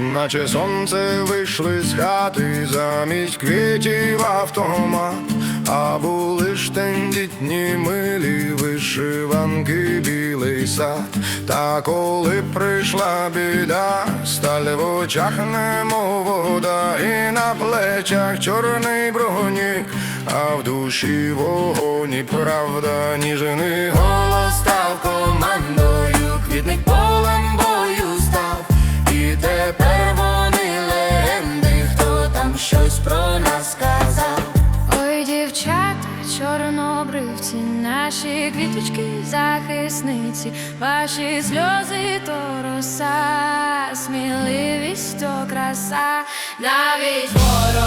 наче сонце вийшли з хати, замість квітів автомат, а були ж тендітні милі вишиванки, білий сад. Та коли прийшла біда, сталь в очах немов вода, і на плечах чорний бронік, а в душі вогонь і правда, ніжний голос став командою, нас сказав. Ой, дівчата, чорнобривці, наші квіточки, захисниці, ваші сльози то роса, сміливість то краса, навіть ворог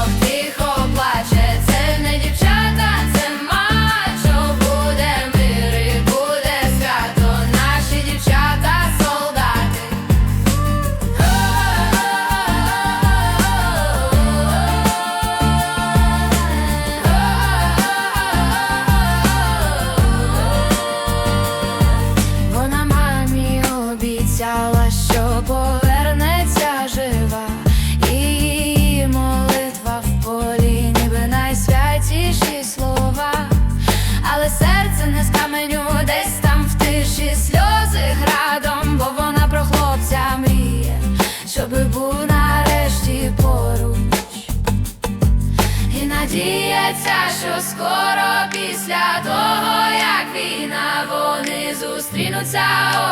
надіється, що скоро після того, як війна, вони зустрінуться,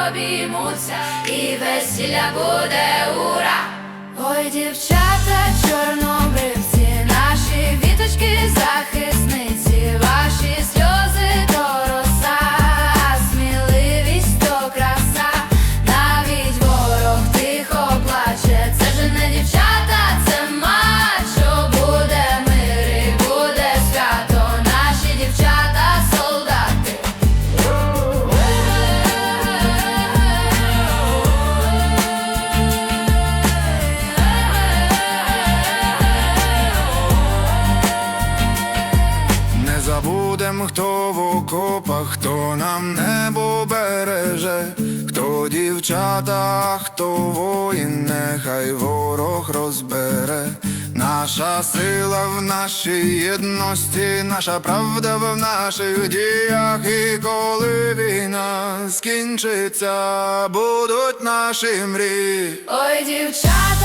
обіймуться, і весілля буде ура. Ой, дівчата, чорнобривці, наші віточки, захисниці, окопах, хто нам небо береже, хто дівчата, хто воїн, нехай ворог розбере. Наша сила в нашій єдності, наша правда в наших діях, і коли війна скінчиться, будуть наші мрії. Ой, дівчата,